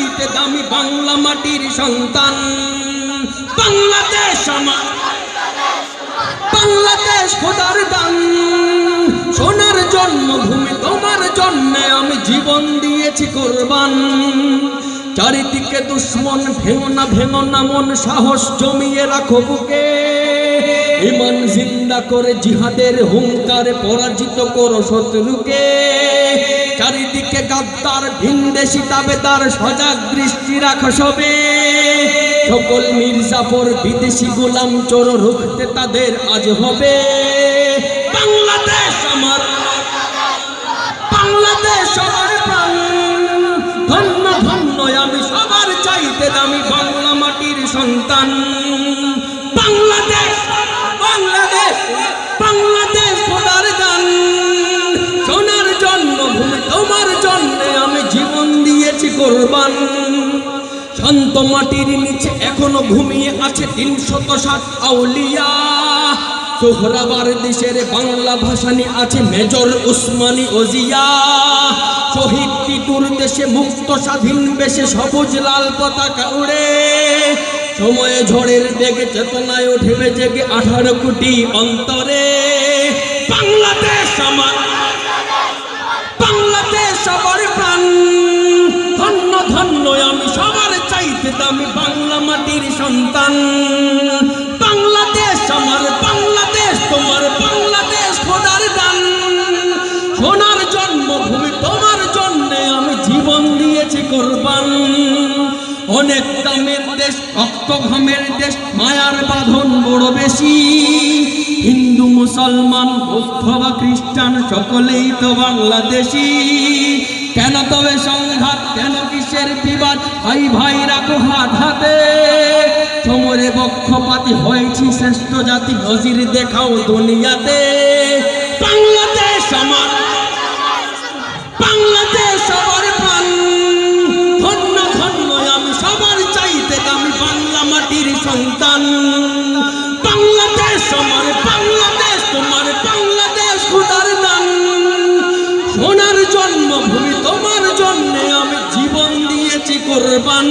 চাইতে দামি বাংলা মাটির সন্তান। বাংলাদেশ আমার। বাংলাদেশ খোদার দান। সোনার জন্মভূমি, তোমার জন্যে আমি জীবন দিয়েছি কোরবান। চারিদিকে দুশ্মন ভেঙো না ভেঙো না মন, সাহস জমিয়ে রাখো বুকে। ইমান জিন্দা করে জিহাদের হুঙ্কারে পরাজিত করো শত্রুকে। চারিদিকে গাদ্দার ভিনদেশি তাবেদার, সজাগ দৃষ্টি রাখো সবে। সকল মির্জাফর বিদেশি গোলাম চোর, রুখতে তাদের আজ হবে। বাংলাদেশ আমার, বাংলাদেশ সবার প্রাণ। ধন্য ধন্য, আমি সবার চাইতে দামি বাংলা মাটির সন্তান। শান্ত মাটির নিচে এখনও ঘুমিয়ে আছে তিনশত ষাট আউলিয়া। সোহরাবার দেশের বাংলা ভাষানি আছে মেজর উসমানী ওজিয়া। শহীদ টিটুর দেশে মুক্ত স্বাধীন বেশে সবুজ লাল পতাকা উড়ে। সময়ে ঝড়ের বেগে চেতনায় উঠবে জেগে আঠারো কোটি অন্তরে। বাংলাদেশ আমার মাটির সন্তান। বাংলাদেশ আমার, বাংলাদেশ তোমার, বাংলাদেশ খোদার দান। সোনার জন্মভূমি তোমার জন্যে আমি জীবন দিয়েছি কোরবান। অনেক দামের দেশ, রক্ত ঘামের দেশ, মায়ার বাঁধন বড় বেশি। হিন্দু, মুসলমান, বৌদ্ধ বা খ্রিস্টান, সকলেই তো বাংলাদেশি। কেন তবে সংঘাত, কেন কিসের বিবাদ? ভাই ভাই, রাখো হাত হাতে। সমরে বক্ষপাতি হয়েছি, শ্রেষ্ঠ জাতি নজির দেখাও দুনিয়াতে। বাংলাদেশ আমার, বাংলাদেশ সবার প্রাণ। ধন্য ধন্য, আমি সবার চাইতে দামি বাংলা মাটির সন্তান। বাংলাদেশ আমার, বাংলাদেশ তোমার, বাংলাদেশ খুদার দান। সোনার জন্মভূমি তোমার জন্যে আমি জীবন দিয়েছি কোরবান।